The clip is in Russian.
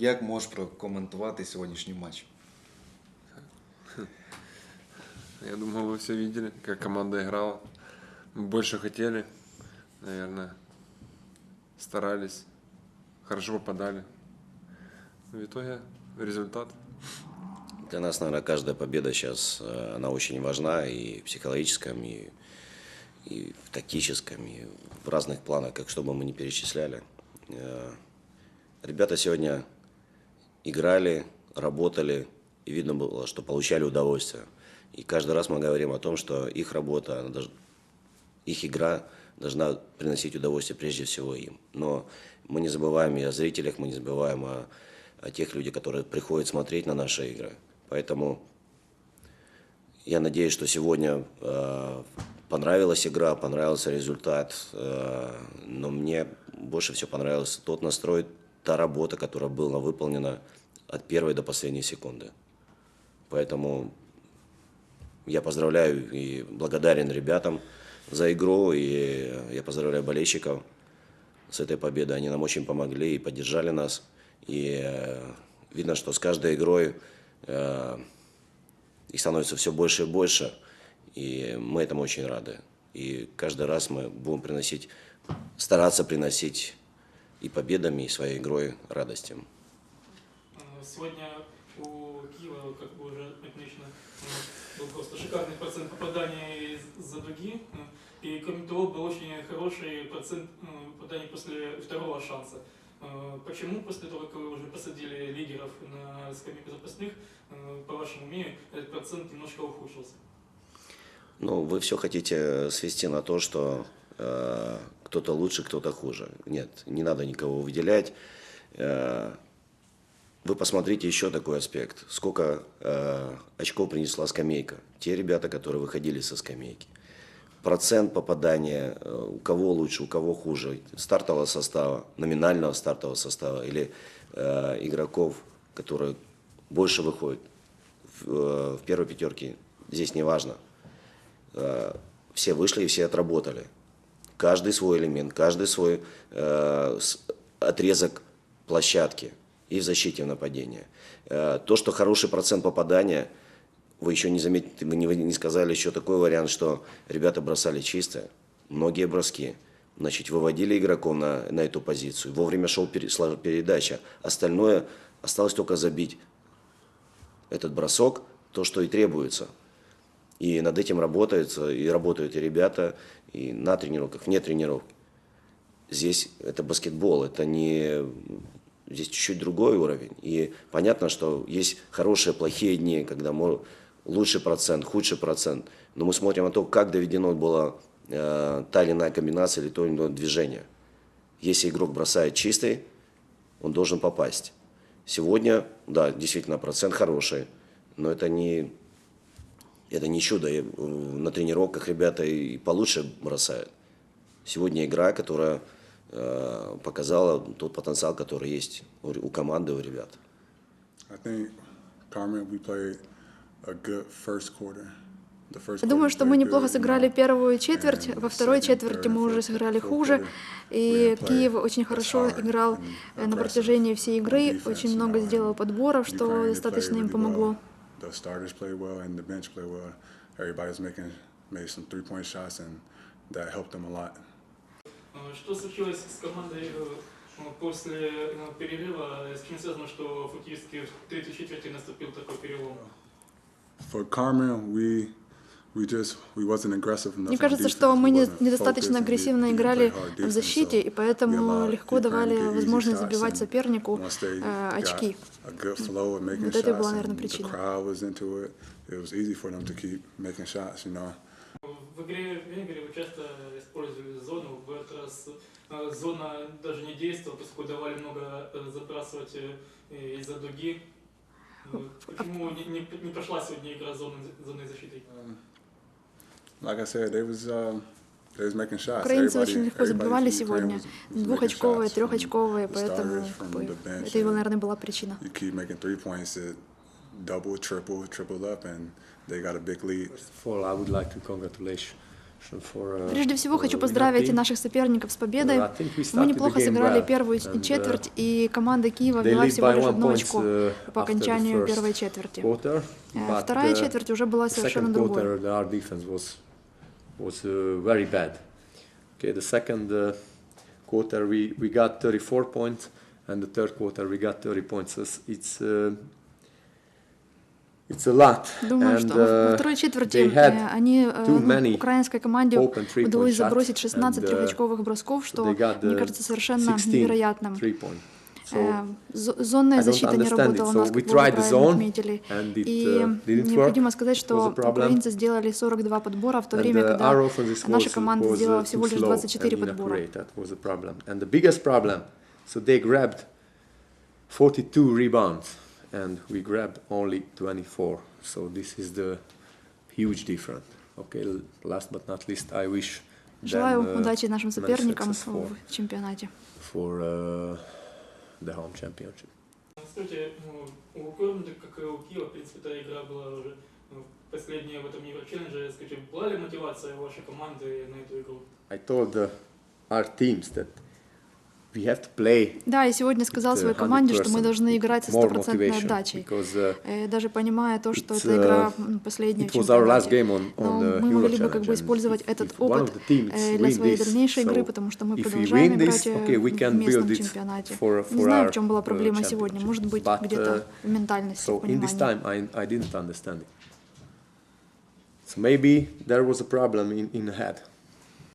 Як можеш прокоментувати сьогоднішній матч? Я думаю, вы все видели, как команда играла. Мы больше хотели, наверное, старались, хорошо попадали. В итоге результат. Для нас, наверное, каждая победа сейчас, э, она очень важна и в психологическом, и, и в тактическом, и в разных планах, как чтобы мы не перечисляли. Э, Ребята сегодня играли, работали, и видно было, что получали удовольствие. И каждый раз мы говорим о том, что их работа, она долж- их игра должна приносить удовольствие прежде всего им. Но мы не забываем и о зрителях, мы не забываем о, о тех людях, которые приходят смотреть на наши игры. Поэтому я надеюсь, что сегодня э, понравилась игра, понравился результат, э, но мне больше всего понравился тот настрой, та работа, которая была выполнена от первой до последней секунды. Поэтому я поздравляю и благодарен ребятам за игру, и я поздравляю болельщиков с этой победой. Они нам очень помогли и поддержали нас. И э, видно, что с каждой игрой э, их становится все больше и больше, и мы этому очень рады. И каждый раз мы будем приносить, стараться приносить и победами, и своей игрой радости. Сегодня у Киева, как бы уже отмечено, э, был просто шикарный процент попадания из-за дуги. э, И кроме того, был очень хороший процент э, попаданий после второго шанса. Э, Почему после того, как вы уже посадили лидеров на скамейку запасных, э, по вашему мнению, этот процент немножко ухудшился? Ну, вы все хотите свести на то, что э, кто-то лучше, кто-то хуже. Нет, не надо никого выделять. Э, вы посмотрите еще такой аспект. Сколько э, очков принесла скамейка. Те ребята, которые выходили со скамейки. Процент попадания, э, у кого лучше, у кого хуже. Стартового состава, номинального стартового состава или э, игроков, которые больше выходят в, э, в первой пятерке. Здесь не важно э, все вышли и все отработали. Каждый свой элемент, каждый свой э, отрезок площадки и в защите, в нападении. Э, то, что хороший процент попадания, вы еще не заметили, вы не, сказали еще такой вариант, что ребята бросали чисто, многие броски. Значит, выводили игроков на, на эту позицию. Вовремя шел передача. Остальное осталось только забить этот бросок, то, что и требуется. И над этим работают, и работают и ребята, и на тренировках, вне тренировок. Здесь это баскетбол, это не... Здесь чуть-чуть другой уровень. И понятно, что есть хорошие, плохие дни, когда мо- лучший процент, худший процент. Но мы смотрим на то, как доведено было э, та или иная комбинация или то или иное движение. Если игрок бросает чистый, он должен попасть. Сегодня, да, действительно, процент хороший, но это не, это не чудо. Э, На тренировках ребята и получше бросают. Сегодня игра, которая показала тот потенциал, который есть у, команды, у ребят. Я думаю, что мы неплохо сыграли первую четверть, во второй четверти мы уже сыграли хуже, и Киев очень хорошо играл э, на протяжении всей игры, очень много сделал подборов, что достаточно им помогло. Everybody's making made some three-point shots and that helped them a lot. Э, Что случилось с командой э, после э, перерыва? С чем связано, что фактически в третьей четверти наступил такой перелом? For Carmen, we we just we wasn't aggressive enough. Мне кажется, что мы не- недостаточно агрессивно играли в защите, и поэтому легко давали возможность забивать сопернику э, очки. Вот это и была, наверное, причина. you know. В игре Венгрии вы часто э, зона даже не действовала, поскольку давали много э, забрасывать э, из-за дуги. Э, Почему не, не- не прошла сегодня игра зоны, зонной защитой? Like I said, they was um, shots. Украинцы Everybody- очень легко забивали сегодня, двухочковые, трехочковые, поэтому как бы, это, and наверное, была причина. Double, triple, triple up, and they got a big lead. First of all, I would like to congratulate uh, Прежде всего хочу поздравить наших соперников с победой. Uh, Мы неплохо сыграли первую uh, четверть, и команда Киева вела всего лишь очко uh, по окончанию первой четверти. Э, Вторая uh, четверть уже была совершенно другой. quarter, uh. Okay, the second uh, we, we got 34 points, and the third quarter we got 30 points. So it's uh. Думаю, and, что во uh, второй четверти э, они э, ну, украинской команде удалось забросить 16 and, uh, трехочковых бросков, что, мне кажется, совершенно 16 невероятным. Э, Зонная защита не работала у нас, как вы правильно отметили. И необходимо сказать, что украинцы сделали 42 подбора, в то время, когда наша команда сделала всего лишь slow 24 and подбора. inaccurate. That was a problem. And the biggest problem, so they grabbed 42 rebounds, and we grabbed only 24. So this is the huge difference. Okay, l- last but not least, I wish Желаю them, uh, удачи нашим much соперникам success for, в чемпионате. for uh, the home championship. Скажите, ну, у Корнда, как и у Киева, в принципе, эта игра была уже ну, последняя в этом Еврочеллендже. Скажите, была ли мотивация вашей команды на эту игру? I told uh, our teams that we have to play Да, и сегодня сказал with, своей uh, команде, что мы 100% должны играть со стопроцентной отдачей. because uh, Э, Даже понимая то, что эта игра uh, последняя it в was our last чемпионате. game on, Но on the мы могли бы как бы использовать этот опыт э, для своей дальнейшей игры, потому что мы продолжаем играть э, в местном чемпионате. for- Не знаю, в чем была uh, проблема сегодня. Может быть, где-то uh, в ментальности, понимании. So maybe there was a problem in, in head.